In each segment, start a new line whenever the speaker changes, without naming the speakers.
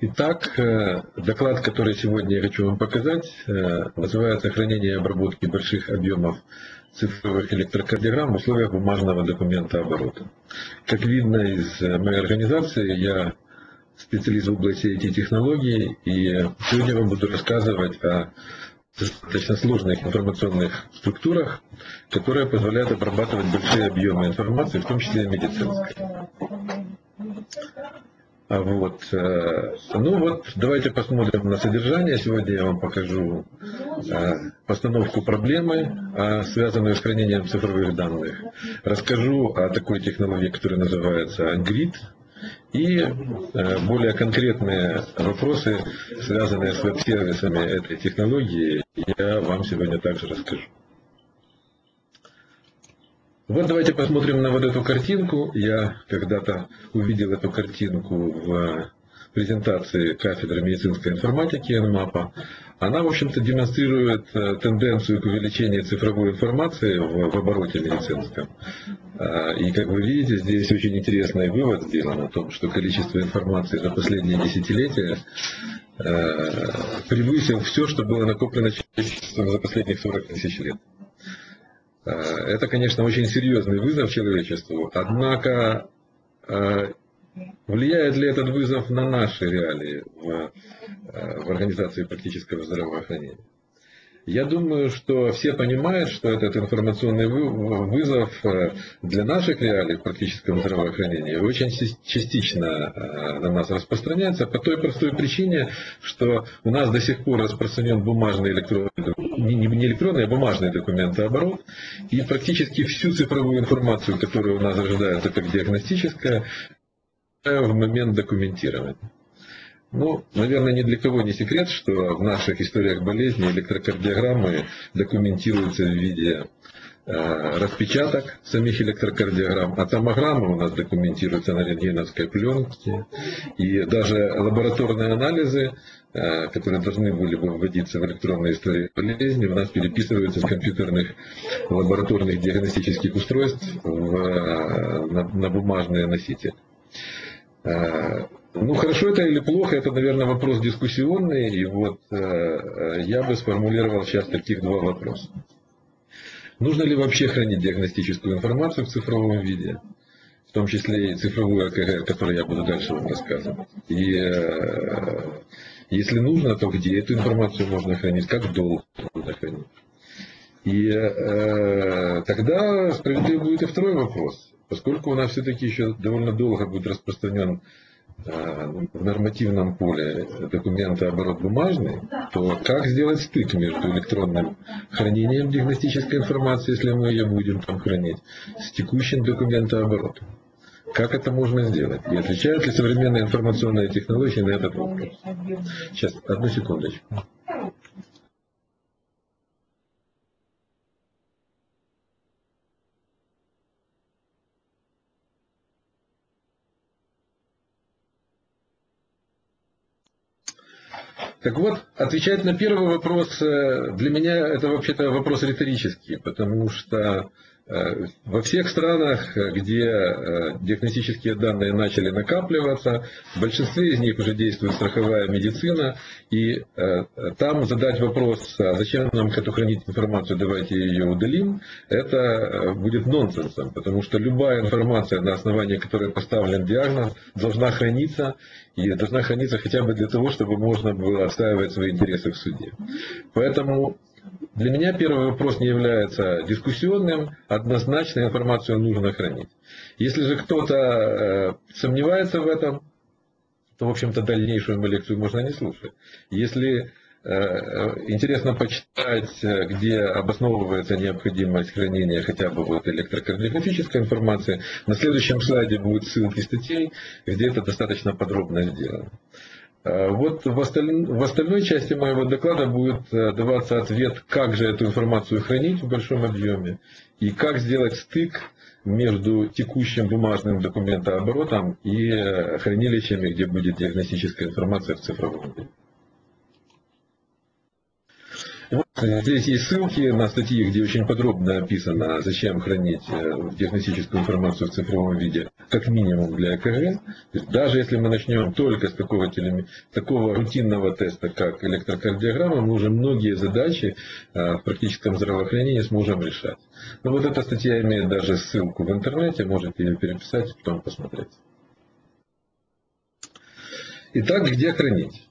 Итак, э, доклад, который сегодня я хочу вам показать, э, называется «Хранение и обработки больших объемов цифровых электрокардиограмм в условиях бумажного документа оборота». Как видно из моей организации, я специалист в области IT-технологий, и сегодня вам буду рассказывать о достаточно сложных информационных структурах, которые позволяют обрабатывать большие объемы информации, в том числе и медицинской. А вот, э, ну вот, давайте посмотрим на содержание. Сегодня я вам покажу э, постановку проблемы, а, связанную с хранением цифровых данных. Расскажу о такой технологии, которая называется Grid. И э, более конкретные вопросы, связанные с веб-сервисами этой технологии, я вам сегодня также расскажу. Вот давайте посмотрим на вот эту картинку. Я когда-то увидел эту картинку в презентации кафедры медицинской информатики НМАПа. Она, в общем-то, демонстрирует э, тенденцию к увеличению цифровой информации в, в обороте медицинском. А, и, как вы видите, здесь очень интересный вывод сделан о том, что количество информации за последние десятилетия э, превысил все, что было накоплено человечеством за последних 40 тысяч лет. Э, это, конечно, очень серьезный вызов человечеству, однако э, влияет ли этот вызов на наши реалии в, э, в организации практического здравоохранения? Я думаю, что все понимают, что этот информационный вызов для наших реалий в практическом здравоохранении очень частично на нас распространяется по той простой причине, что у нас до сих пор распространен бумажный электронный, не электронный, а бумажный документооборот, и практически всю цифровую информацию, которая у нас ожидается как диагностическая, в момент документирования. Ну, наверное, ни для кого не секрет, что в наших историях болезни электрокардиограммы документируются в виде распечаток самих электрокардиограмм, а томограммы у нас документируются на рентгеновской пленке, и даже лабораторные анализы, э, которые должны были бы вводиться в электронные истории болезни, у нас переписываются с компьютерных лабораторных диагностических устройств в, э, на, на бумажные носители. Ну, хорошо это или плохо, это, наверное, вопрос дискуссионный. И вот э, э, я бы сформулировал сейчас таких два вопроса. Нужно ли вообще хранить диагностическую информацию в цифровом виде? В том числе и цифровую АКГ, о которой я буду дальше вам рассказывать. И э, если нужно, то где эту информацию можно хранить, как долго можно хранить. И э, тогда справедливо будет и второй вопрос. Поскольку у нас все-таки еще довольно долго будет распространен в нормативном поле документа оборот бумажный, то как сделать стык между электронным хранением диагностической информации, если мы ее будем там хранить, с текущим документооборотом? Как это можно сделать? И отвечают ли современные информационные технологии на этот вопрос? Сейчас, одну секундочку. Так вот, отвечать на первый вопрос, э, для меня это вообще-то вопрос риторический, потому что во всех странах, э, где э, диагностические данные начали накапливаться, в большинстве из них уже действует страховая медицина, и там задать вопрос, а зачем нам эту хранить информацию, давайте ее удалим, это будет нонсенсом, потому что любая информация, на основании которой поставлен диагноз, должна храниться, и должна храниться хотя бы для того, чтобы можно было отстаивать свои интересы в суде. Поэтому для меня первый вопрос не является дискуссионным, однозначно информацию нужно хранить. Если же кто-то э, сомневается в этом, то, в общем-то, дальнейшую лекцию можно не слушать. Если э, интересно почитать, где обосновывается необходимость хранения хотя бы вот электрокардиографической информации, на следующем слайде будут ссылки статей, где это достаточно подробно сделано. Э, вот в, осталь... в остальной части моего доклада будет э, даваться ответ, как же эту информацию хранить в большом объеме и как сделать стык между текущим бумажным документооборотом и э, хранилищами, где будет диагностическая информация в цифровом виде. Вот здесь есть ссылки на статьи, где очень подробно описано, зачем хранить э, диагностическую информацию в цифровом виде, как минимум для ЭКГ. Даже если мы начнем только с такого, такого рутинного теста, как электрокардиограмма, мы уже многие задачи э, в практическом здравоохранении сможем решать. Но вот эта статья имеет даже ссылку в интернете, можете ее переписать и потом посмотреть. Итак, где хранить?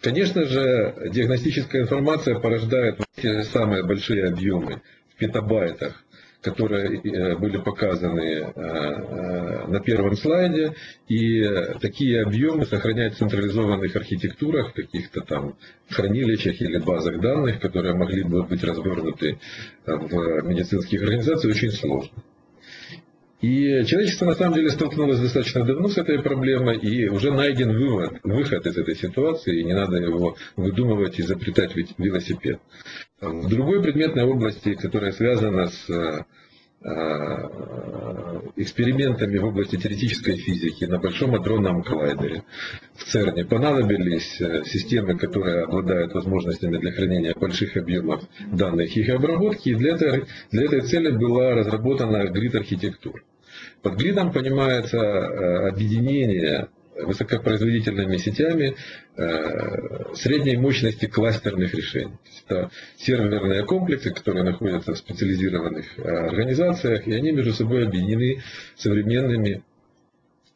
Конечно же, диагностическая информация порождает те самые большие объемы в петабайтах, которые э, были показаны э, э, на первом слайде, и такие объемы сохранять в централизованных архитектурах, каких-то там хранилищах или базах данных, которые могли бы быть развернуты в медицинских организациях, очень сложно. И человечество на самом деле столкнулось достаточно давно с этой проблемой, и уже найден вывод, выход из этой ситуации, и не надо его выдумывать и изобретать велосипед. В другой предметной области, которая связана с э, экспериментами в области теоретической физики на Большом адронном коллайдере в ЦЕРНе понадобились э, системы, которые обладают возможностями для хранения больших объемов данных их обработки, и для этой, для этой цели была разработана грид-архитектура. Под гридом понимается э, объединение высокопроизводительными сетями э, средней мощности кластерных решений. Это серверные комплексы, которые находятся в специализированных э, организациях, и они между собой объединены современными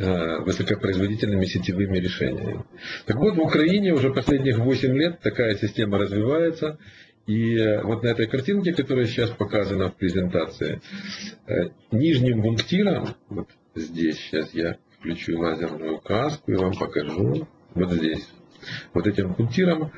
высокопроизводительными сетевыми решениями. Так вот, в Украине уже последних 8 лет такая система развивается, и вот на этой картинке, которая сейчас показана в презентации, э, нижним пунктиром, вот здесь сейчас я включу лазерную указку и вам покажу, вот здесь, вот этим пунктиром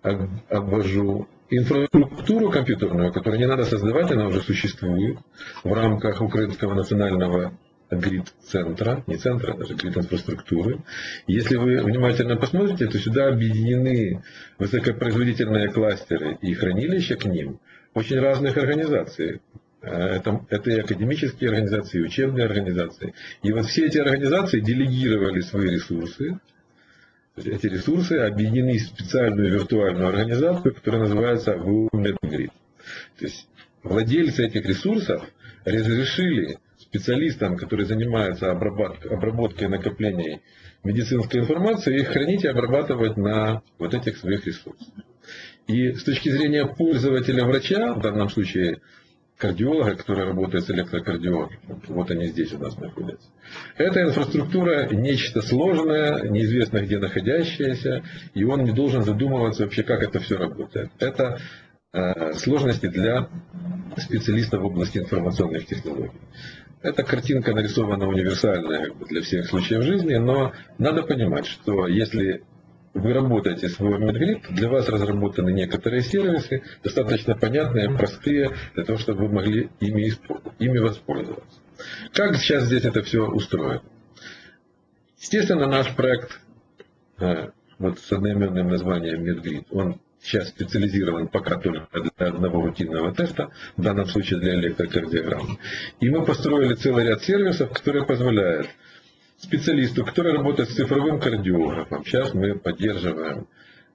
обвожу инфраструктуру компьютерную, которую не надо создавать, она уже существует в рамках Украинского национального грид-центра, не центра, а даже грид-инфраструктуры. Если вы внимательно посмотрите, то сюда объединены высокопроизводительные кластеры и хранилища к ним очень разных организаций. Это, это и академические организации, и учебные организации. И вот все эти организации делегировали свои ресурсы. Эти ресурсы объединены в специальную виртуальную организацию, которая называется ВУ То есть владельцы этих ресурсов разрешили специалистам, которые занимаются обработкой накоплений медицинской информации, их хранить и обрабатывать на вот этих своих ресурсах. И с точки зрения пользователя врача, в данном случае кардиолога, который работает с электрокардиологом, вот они здесь у нас находятся. Эта инфраструктура нечто сложное, неизвестно где находящееся, и он не должен задумываться вообще, как это все работает. Это э, сложности для специалистов в области информационных технологий. Эта картинка нарисована универсальная для всех случаев жизни, но надо понимать, что если вы работаете с MedGrid, для вас разработаны некоторые сервисы, достаточно понятные, простые, для того, чтобы вы могли ими, ими воспользоваться. Как сейчас здесь это все устроено? Естественно, наш проект э, вот с одноименным названием MedGrid, он сейчас специализирован пока только для одного рутинного теста, в данном случае для электрокардиограммы. И мы построили целый ряд сервисов, которые позволяют специалисту, который работает с цифровым кардиографом, сейчас мы поддерживаем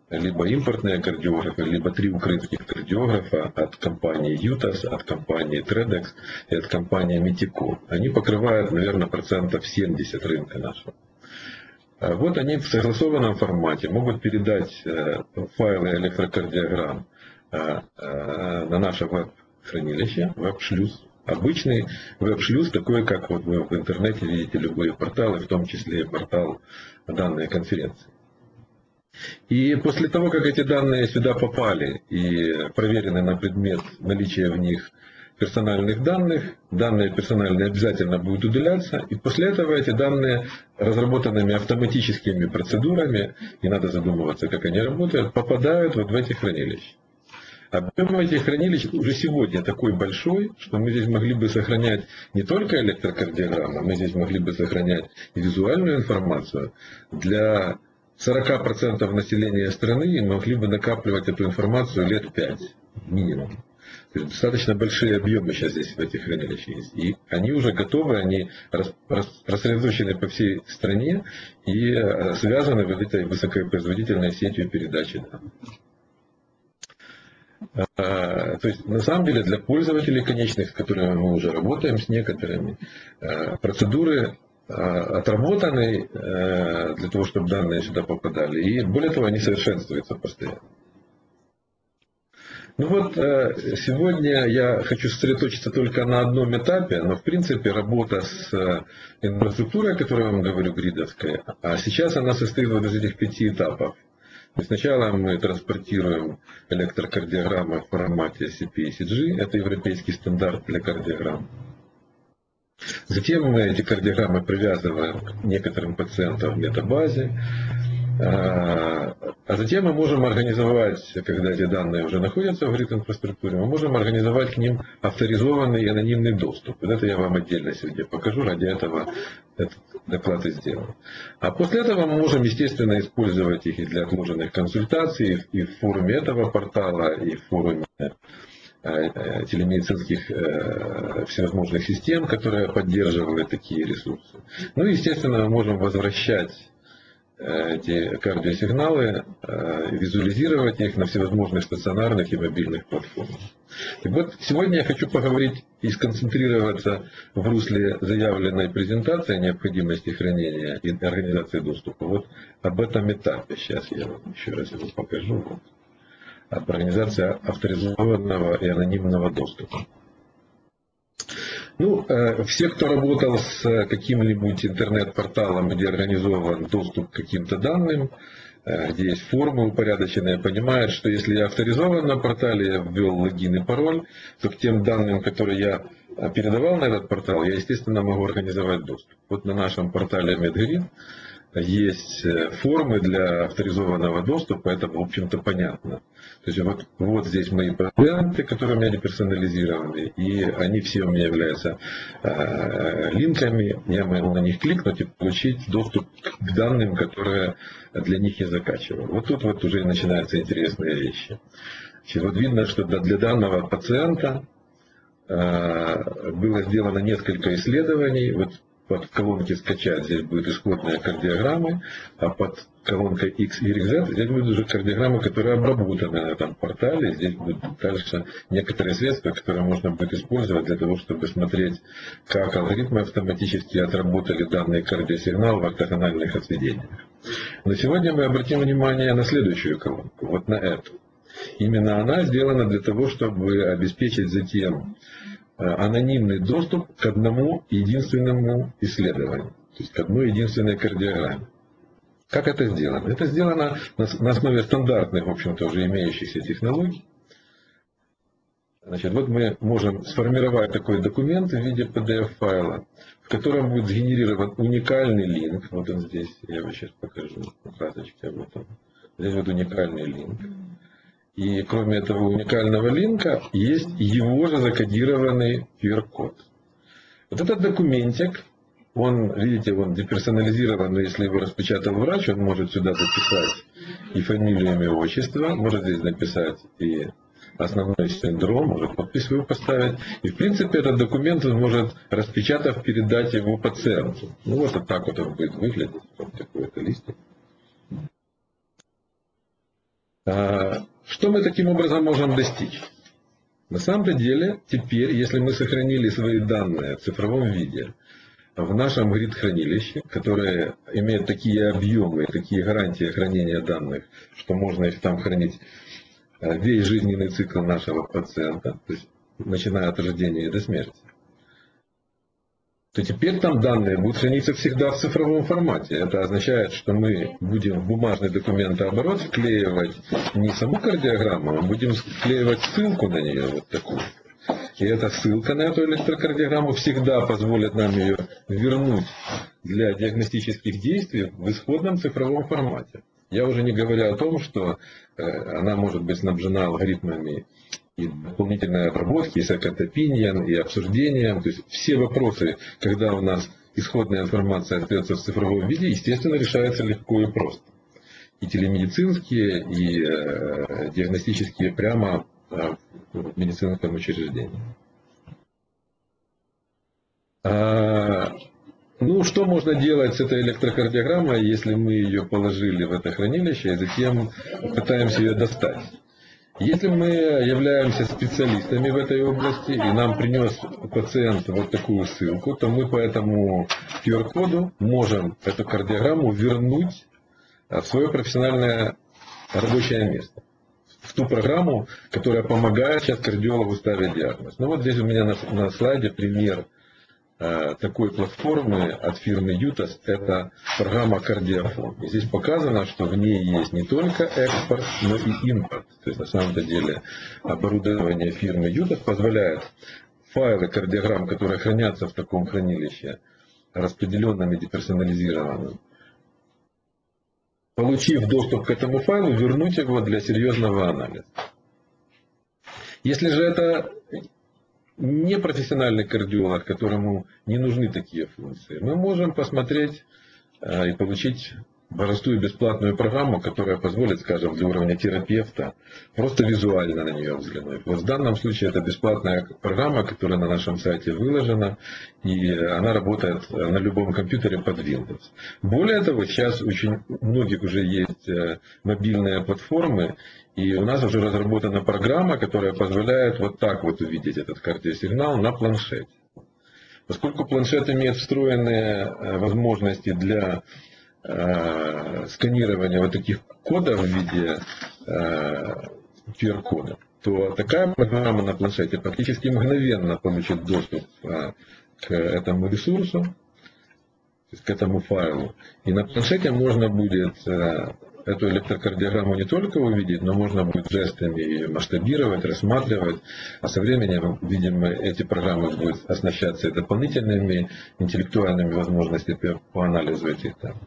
либо импортные кардиографы, либо три украинских кардиографа от компании ЮТАС, от компании Tredex и от компании Mitico. Они покрывают, наверное, процентов 70 рынка нашего. А вот они в согласованном формате могут передать э, файлы электрокардиограмм э, э, на наше веб-хранилище, веб-шлюз. Обычный веб-шлюз, такой, как вот вы в интернете видите любые порталы, в том числе портал данной конференции. И после того, как эти данные сюда попали и проверены на предмет наличия в них персональных данных, данные персональные обязательно будут удаляться, и после этого эти данные разработанными автоматическими процедурами, не надо задумываться, как они работают, попадают вот в эти хранилища. Объем этих хранилищ уже сегодня такой большой, что мы здесь могли бы сохранять не только электрокардиограмму, мы здесь могли бы сохранять и визуальную информацию для 40% населения страны могли бы накапливать эту информацию лет 5 минимум. То есть достаточно большие объемы сейчас здесь в этих хранилищах есть. И они уже готовы, они рассредоточены по всей стране и э, связаны вот этой высокопроизводительной сетью передачи данных. То есть, на самом деле, для пользователей конечных, с которыми мы уже работаем, с некоторыми, процедуры отработаны для того, чтобы данные сюда попадали. И более того, они совершенствуются постоянно. Ну вот, э, сегодня я хочу сосредоточиться только на одном этапе, но в принципе работа с э, инфраструктурой, о которой я вам говорю, гридовской, а сейчас она состоит вот из этих пяти этапов. Сначала мы транспортируем электрокардиограммы в формате CP-ECG, это европейский стандарт для кардиограмм. Затем мы эти кардиограммы привязываем к некоторым пациентам в метабазе. А, затем мы можем организовать, когда эти данные уже находятся в грид-инфраструктуре, мы можем организовать к ним авторизованный и анонимный доступ. Вот это я вам отдельно сегодня покажу, ради этого этот доклад и сделан. А после этого мы можем, естественно, использовать их и для отложенных консультаций, и в форуме этого портала, и в форуме э, э, телемедицинских э, всевозможных систем, которые поддерживают такие ресурсы. Ну и, естественно, мы можем возвращать эти кардиосигналы, э, визуализировать их на всевозможных стационарных и мобильных платформах. Так вот, сегодня я хочу поговорить и сконцентрироваться в русле заявленной презентации о необходимости хранения и организации доступа. Вот об этом этапе сейчас я вам еще раз его покажу. Вот. Об организации авторизованного и анонимного доступа. Ну, э, все, кто работал с каким-нибудь интернет-порталом, где организован доступ к каким-то данным, э, где есть формы упорядоченные, понимают, что если я авторизован на портале, я ввел логин и пароль, то к тем данным, которые я э, передавал на этот портал, я, естественно, могу организовать доступ. Вот на нашем портале MedGrid есть формы для авторизованного доступа, это, в общем-то, понятно. То есть вот, вот здесь мои пациенты, которые у меня деперсонализированы, и они все у меня являются э, линками. Я могу на них кликнуть и получить доступ к данным, которые для них я закачивал. Вот тут вот уже начинаются интересные вещи. Значит, вот видно, что для данного пациента э, было сделано несколько исследований. Вот под колонки скачать здесь будет исходная кардиограмма, а под колонкой X, Y, Z здесь будут уже кардиограммы, которые обработаны на этом портале. Здесь будут дальше некоторые средства, которые можно будет использовать для того, чтобы смотреть, как алгоритмы автоматически отработали данный кардиосигнал в ортогональных отведениях. Но сегодня мы обратим внимание на следующую колонку, вот на эту. Именно она сделана для того, чтобы обеспечить затем анонимный доступ к одному единственному исследованию, то есть к одной единственной кардиограмме. Как это сделано? Это сделано на основе стандартных, в общем-то, уже имеющихся технологий. Значит, вот мы можем сформировать такой документ в виде PDF-файла, в котором будет сгенерирован уникальный линк. Вот он здесь, я его сейчас покажу, красочки об этом. Здесь вот уникальный линк. И кроме этого уникального линка есть его же закодированный QR-код. Вот этот документик, он, видите, он деперсонализирован, но если его распечатал врач, он может сюда записать и фамилию, имя, отчество, может здесь написать и основной синдром, может подпись свою поставить. И в принципе этот документ он может, распечатав, передать его пациенту. Ну вот, так вот он будет выглядеть, вот такой то листик. Что мы таким образом можем достичь? На самом деле, теперь, если мы сохранили свои данные в цифровом виде в нашем грид-хранилище, которое имеет такие объемы, такие гарантии хранения данных, что можно их там хранить э, весь жизненный цикл нашего пациента, то есть начиная от рождения до смерти, то теперь там данные будут храниться всегда в цифровом формате. Это означает, что мы будем в бумажный документооборот вклеивать не саму кардиограмму, а будем вклеивать ссылку на нее, вот такую. И эта ссылка на эту электрокардиограмму всегда позволит нам ее вернуть для диагностических действий в исходном цифровом формате. Я уже не говорю о том, что э, она может быть снабжена алгоритмами и дополнительной обработки, и second opinion, и обсуждением. То есть все вопросы, когда у нас исходная информация остается в цифровом виде, естественно, решаются легко и просто. И телемедицинские, и э, диагностические прямо э, в медицинском учреждении. А, ну, что можно делать с этой электрокардиограммой, если мы ее положили в это хранилище и затем пытаемся ее достать? Если мы являемся специалистами в этой области, и нам принес пациент вот такую ссылку, то мы по этому QR-коду можем эту кардиограмму вернуть в свое профессиональное рабочее место. В ту программу, которая помогает сейчас кардиологу ставить диагноз. Ну вот здесь у меня на, на слайде пример Э, такой платформы от фирмы Ютас, это программа Кардиофон. И здесь показано, что в ней есть не только экспорт, но и импорт. То есть на самом деле оборудование фирмы Ютас позволяет файлы кардиограмм, которые хранятся в таком хранилище, распределенным и деперсонализированным, получив доступ к этому файлу, вернуть его для серьезного анализа. Если же это не профессиональный кардиолог, которому не нужны такие функции, мы можем посмотреть э, и получить простую бесплатную программу, которая позволит, скажем, для уровня терапевта просто визуально на нее взглянуть. Вот в данном случае это бесплатная программа, которая на нашем сайте выложена, и она работает на любом компьютере под Windows. Более того, сейчас очень у многих уже есть э, мобильные платформы, и у нас уже разработана программа, которая позволяет вот так вот увидеть этот кардиосигнал на планшете. Поскольку планшет имеет встроенные э, возможности для э, сканирования вот таких кодов в виде э, QR-кода, то такая программа на планшете практически мгновенно получит доступ э, к этому ресурсу, к этому файлу. И на планшете можно будет э, эту электрокардиограмму не только увидеть, но можно будет жестами ее масштабировать, рассматривать. А со временем, видимо, эти программы будут оснащаться дополнительными интеллектуальными возможностями по анализу этих данных.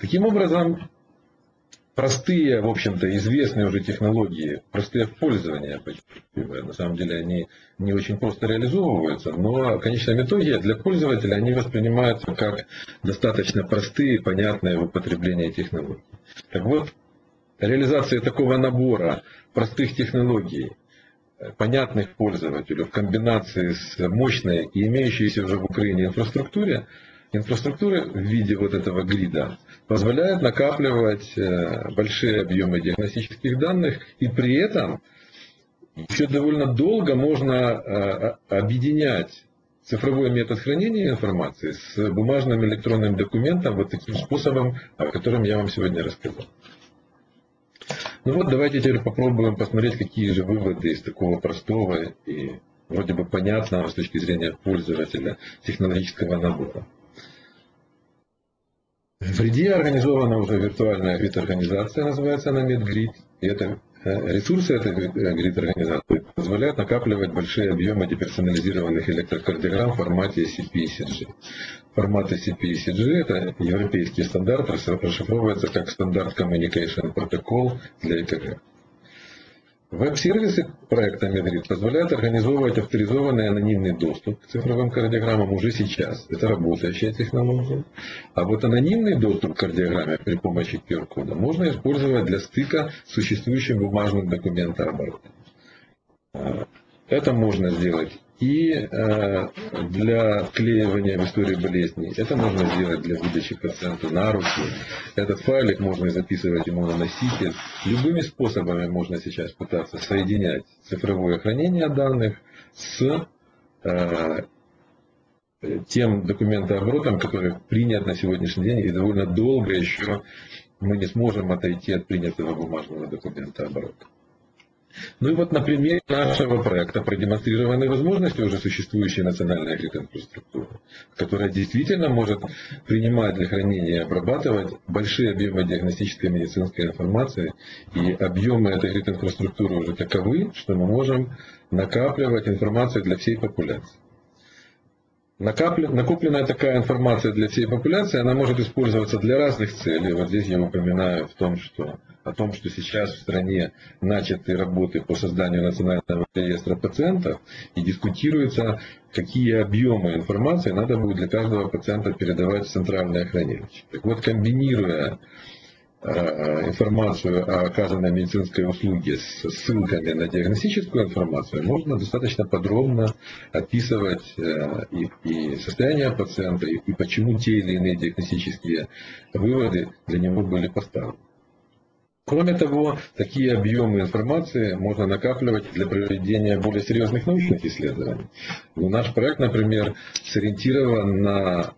Таким образом, простые, в общем-то, известные уже технологии, простые в пользовании, на самом деле они не очень просто реализовываются, но в конечном итоге для пользователя они воспринимаются как достаточно простые, понятные в употреблении технологии. Так вот, реализация такого набора простых технологий, понятных пользователю в комбинации с мощной и имеющейся уже в Украине инфраструктуре, инфраструктуры в виде вот этого грида позволяет накапливать э, большие объемы диагностических данных и при этом еще довольно долго можно э, объединять цифровой метод хранения информации с бумажным электронным документом вот таким способом, о котором я вам сегодня рассказал. Ну вот давайте теперь попробуем посмотреть, какие же выводы из такого простого и вроде бы понятного с точки зрения пользователя технологического набора. В Риде организована уже виртуальная грид-организация, называется она MedGrid. И это э, ресурсы этой э, грид-организации позволяют накапливать большие объемы деперсонализированных электрокардиограмм в формате CP и CG. Формат CP и CG – это европейский стандарт, расшифровывается как стандарт Communication Protocol для ЭКГ. Веб-сервисы проекта Медрит позволяют организовывать авторизованный анонимный доступ к цифровым кардиограммам уже сейчас. Это работающая технология. А вот анонимный доступ к кардиограмме при помощи QR-кода можно использовать для стыка с существующим бумажным документооборотом. Это можно сделать и э, для вклеивания в историю болезни. Это можно сделать для выдачи пациенту на руки. Этот файлик можно записывать ему на носитель. Любыми способами можно сейчас пытаться соединять цифровое хранение данных с э, тем документооборотом, который принят на сегодняшний день, и довольно долго еще мы не сможем отойти от принятого бумажного документооборота. Ну и вот на примере нашего проекта продемонстрированы возможности уже существующей национальной грид-инфраструктуры, которая действительно может принимать для хранения и обрабатывать большие объемы диагностической медицинской информации. И объемы этой грид-инфраструктуры уже таковы, что мы можем накапливать информацию для всей популяции. Накопленная такая информация для всей популяции, она может использоваться для разных целей. Вот здесь я упоминаю в том, что о том, что сейчас в стране начаты работы по созданию национального реестра пациентов и дискутируется, какие объемы информации надо будет для каждого пациента передавать в центральное хранилище. Так вот, комбинируя э, информацию о оказанной медицинской услуге с ссылками на диагностическую информацию, можно достаточно подробно описывать э, и, и состояние пациента, и, и почему те или иные диагностические выводы для него были поставлены. Кроме того, такие объемы информации можно накапливать для проведения более серьезных научных исследований. Но наш проект, например, сориентирован на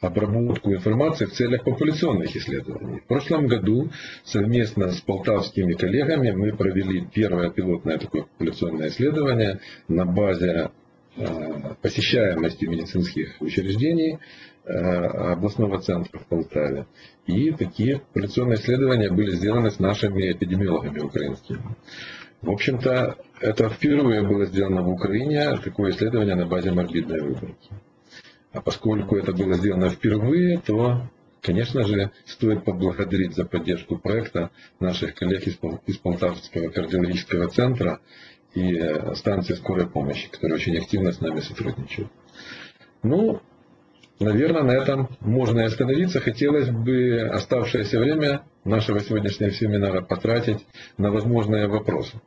обработку информации в целях популяционных исследований. В прошлом году совместно с полтавскими коллегами мы провели первое пилотное такое популяционное исследование на базе посещаемости медицинских учреждений э, областного центра в Полтаве. И такие популяционные исследования были сделаны с нашими эпидемиологами украинскими. В общем-то, это впервые было сделано в Украине, такое исследование на базе морбидной выборки. А поскольку это было сделано впервые, то, конечно же, стоит поблагодарить за поддержку проекта наших коллег из Полтавского кардиологического центра и э, станции скорой помощи, которые очень активно с нами сотрудничают. Ну, наверное, на этом можно и остановиться. Хотелось бы оставшееся время нашего сегодняшнего семинара потратить на возможные вопросы.